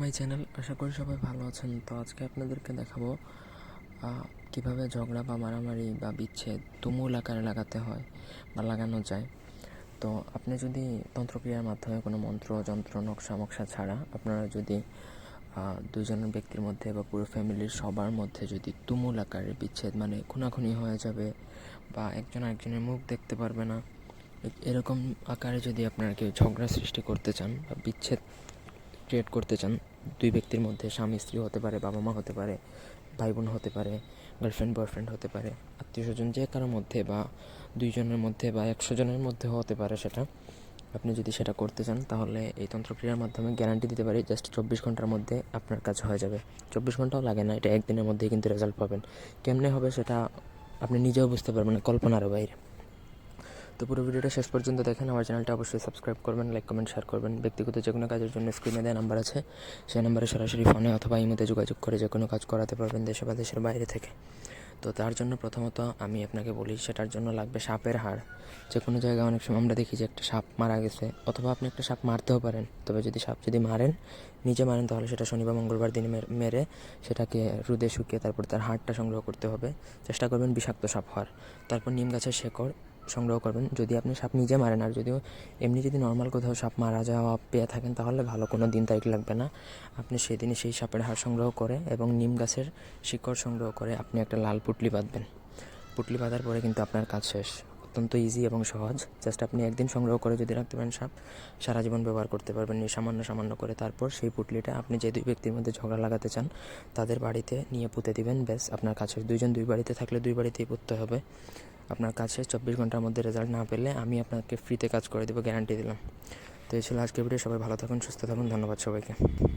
My channel, আশা করি সবাই ভালো আছেন। তো আজকে আপনাদেরকে দেখাবো কীভাবে ঝগড়া বা মারামারি বা বিচ্ছেদ তুমুল আকারে লাগাতে হয় বা লাগানো যায়। তো আপনি যদি তন্ত্রক্রিয়ার মাধ্যমে কোনো মন্ত্র, যন্ত্র, নকশা, মকশা ছাড়া আপনারা যদি দুজনের ব্যক্তির মধ্যে বা পুরো ফ্যামিলির সবার মধ্যে যদি তুমুল আকারে বিচ্ছেদ মানে খুনাখুনি হয়ে যাবে বা একজন আরেকজনের মুখ দেখতে পারবে না এরকম আকারে যদি আপনারা কেউ ঝগড়া সৃষ্টি করতে চান বা বিচ্ছেদ ক্রিয়েট করতে চান, দুই ব্যক্তির মধ্যে স্বামী, স্ত্রী হতে পারে, বাবা মা হতে পারে ভাই বোন হতে পারে গার্লফ্রেন্ড বয়ফ্রেন্ড হতে পারে, আত্মীয় স্বজন যে কারোর মধ্যে বা দুইজনের মধ্যে বা একশো জনের মধ্যে হতে পারে সেটা। আপনি যদি সেটা করতে চান, তাহলে এই তন্ত্রক্রিয়ার মাধ্যমে গ্যারান্টি দিতে পারি জাস্ট চব্বিশ ঘণ্টার মধ্যে আপনার কাজ হয়ে যাবে। চব্বিশ ঘন্টাও লাগে না, এটা একদিনের মধ্যেই কিন্তু রেজাল্ট পাবেন। কেমনে হবে সেটা আপনি নিজেও বুঝতে পারবেন কল্পনারও বাইরে। তো পুরো ভিডিওটা শেষ পর্যন্ত দেখেন। আমার চ্যানেলটা অবশ্যই সাবস্ক্রাইব করবেন লাইক কমেন্ট শেয়ার করবেন। ব্যক্তিগত যে কোনো কাজের জন্য স্ক্রিনে দেওয়া নাম্বার আছে। সেই নাম্বারে সরাসরি ফোনে অথবা ইমেতে যোগাযোগ করে যে কোনো কাজ করাতে পারবেন দেশে বা দেশের বাইরে থেকে। তো তার জন্য প্রথমত আমি আপনাকে বলি, সেটার জন্য লাগবে সাপের হাড়। যে কোনো জায়গায় অনেক সময় আমরা দেখি যে একটা সাপ মারা গেছে, অথবা আপনি একটা সাপ মারতেও পারেন। তবে যদি সাপ যদি মারেন, নিজে মারেন, তাহলে সেটা শনিবার মঙ্গলবার দিনে মেরে- সেটাকে রুদে শুকিয়ে তারপর তার হাড়টা সংগ্রহ করতে হবে। চেষ্টা করবেন বিষাক্ত সাপ হওয়ার। তারপর নিম গাছের শেকড় সংগ্রহ করবেন। যদি আপনি সাপ নিজে মারেন, আর যদিও এমনি যদি নর্মাল কোথাও সাপ মারা যাওয়া পেয়ে থাকেন, তাহলে ভালো, কোনো দিন তারিখ লাগবে না। আপনি সেদিনই সেই সাপের হাড় সংগ্রহ করে এবং নিম গাছের শিকড় সংগ্রহ করে আপনি একটা লাল পুটলি বাঁধবেন। পুটলি বাঁধার পরে কিন্তু আপনার কাজ শেষ। অত্যন্ত ইজি এবং সহজ। জাস্ট আপনি একদিন সংগ্রহ করে যদি রাখতে পারেন সাপ, সারা জীবন ব্যবহার করতে পারবেন সামান্য সামান্য করে। তারপর সেই পুটলিটা আপনি যে দুই ব্যক্তির মধ্যে ঝগড়া লাগাতে চান, তাদের বাড়িতে নিয়ে পুঁতে দিবেন। ব্যাস, আপনার কাছে দুইজন দুই বাড়িতে থাকলে দুই বাড়িতেই পুঁততে হবে। আপনার কাছে চব্বিশ ঘণ্টার মধ্যে রেজাল্ট না পেলে আমি আপনাকে ফ্রিতে কাজ করে দেবো গ্যারান্টি দিলাম। তো এই ছিল আজকের ভিডিও সবাই ভালো থাকুন, সুস্থ থাকুন, ধন্যবাদ সবাইকে।